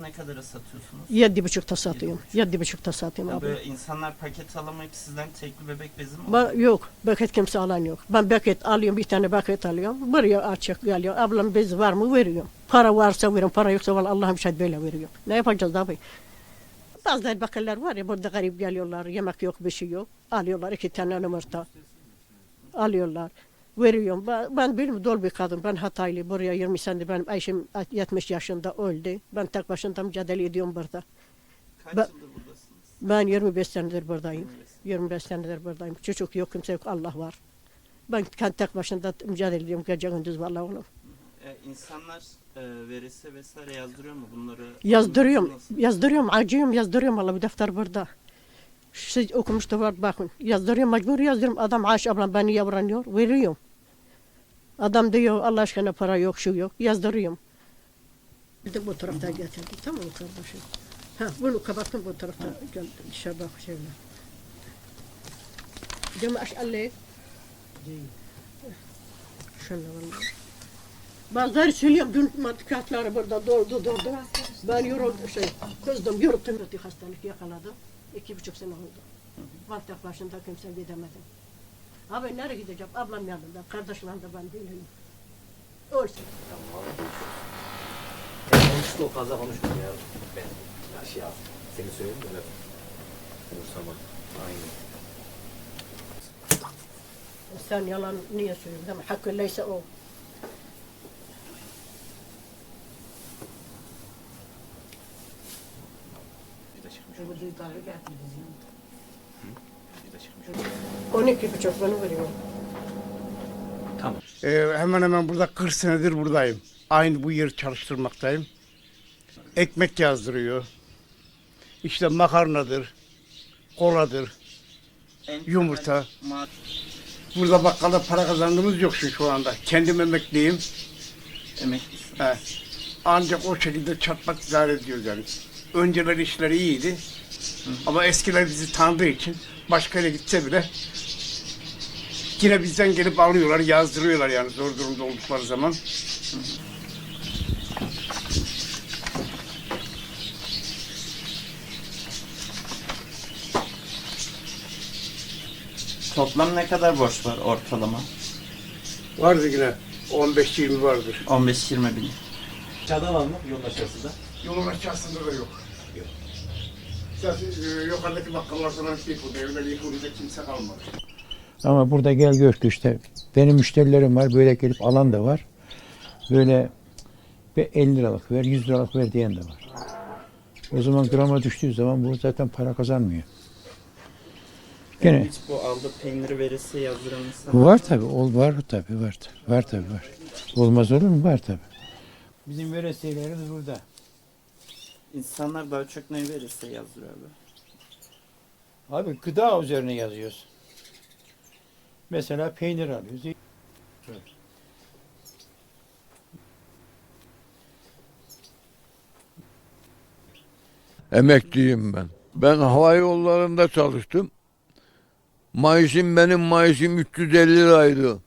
Ne kadara satıyorsunuz? Yedi buçukta satıyorum. Yedi buçukta satıyorum abi. Böyle insanlar paket alamayıp sizden tekli bebek bezi mi Ben, yok, paket kimse alan yok. Ben paket alıyorum, bir tane paket alıyorum. Buraya açık geliyor. Ablam bez var mı veriyorum. Para varsa veriyorum, para yoksa vallahi Allah'ım şahit böyle veriyorum. Ne yapacağız abi? Bazı bakırlar var ya burada garip geliyorlar. Yemek yok, bir şey yok. Alıyorlar iki tane yumurta. Alıyorlar. Veriyorum. Ben, ben bilmiyorum dol bir kadın. Ben Hataylı. Buraya 20 senedir benim eşim 70 yaşında öldü. Ben tek başına mücadele ediyorum burada. Kaç Ben- yıldır buradasınız? Ben 25 senedir buradayım. 25 senedir buradayım. Çocuk yok, kimse yok, Allah var. Ben kendi tek başına mücadele ediyorum gece gündüz vallahi oğlum. Ee, insanlar e, verese vesaire yazdırıyor mu bunları? Yazdırıyorum, yazdırıyorum, acıyorum, yazdırıyorum Allah bu defter burada. Siz okumuş da var bakın. Yazdırıyorum, mecbur yazdırıyorum. Adam Ayşe ablam beni yavranıyor, veriyorum. Adam diyor Allah aşkına para yok, şu yok. Yazdırıyorum. Bir de bu tarafta getirdim. Tamam mı kardeşim? Ha, bunu kapattım bu tarafta. Gel dışarı bak şöyle. Cema aşağıya. Şöyle vallahi. Bazıları söylüyorum dün matkatları burada doldu doldu. Ben yoruldum şey kızdım bir hastalık yakaladım. İki buçuk sene oldu. Ben tek başında kimse gidemedim. Abi nereye gideceğim? Ablam yanında, kardeşlerim de ben değilim. Ölsün. Konuştu o fazla konuştum ya. Ben ya şey yap. Seni söyleyeyim de öyle. Umursama. Aynen. Sen yalan niye söylüyorsun? Hakkı neyse o. Bir de çıkmış. Bir de çıkmış. 12 buçuk beni veriyor. Tamam. Ee, hemen hemen burada 40 senedir buradayım. Aynı bu yeri çalıştırmaktayım. Ekmek yazdırıyor. İşte makarnadır, koladır, Yumurta. Burada bakkalda para kazandığımız yok şu şu anda. Kendim emekliyim. emeklisin. He. Ancak o şekilde çatmak idare ediyoruz yani. Önceler işleri iyiydi. Ama eskiler bizi tanıdığı için başka yere gitse bile yine bizden gelip alıyorlar, yazdırıyorlar yani zor durumda oldukları zaman. Toplam ne kadar borç var ortalama? Vardı yine 15-20 vardır. 15-20 bin. Çadan var mı yolun aşağısında? Yolun aşağısında da yok. Yok. Zaten e, yukarıdaki bakkallar falan hep yıkıldı. Evvel yıkılınca kimse kalmadı. Ama burada gel gör ki işte benim müşterilerim var böyle gelip alan da var. Böyle bir 50 liralık ver 100 liralık ver diyen de var. O zaman grama düştüğü zaman bu zaten para kazanmıyor. Gene Hiç bu aldığı peyniri verirse yazdıran insan var tabi ol var tabi var var tabi var. Olmaz olur mu? Var tabi. Bizim veresiyelerimiz burada. İnsanlar daha çok ne verirse yazdırıyor abi. Abi gıda üzerine yazıyoruz. Mesela peynir alıyoruz. Emekliyim ben. Ben hava yollarında çalıştım. Maaşım benim maaşım 350 liraydı.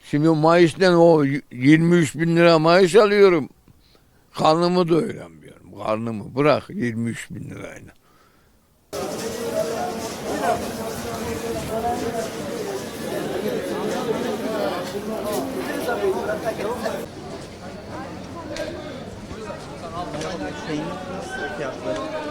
Şimdi maaştan o 23 bin lira maaş alıyorum. Karnımı doyuramıyorum. Karnımı bırak 23 bin lirayla. Peynir fiyatları?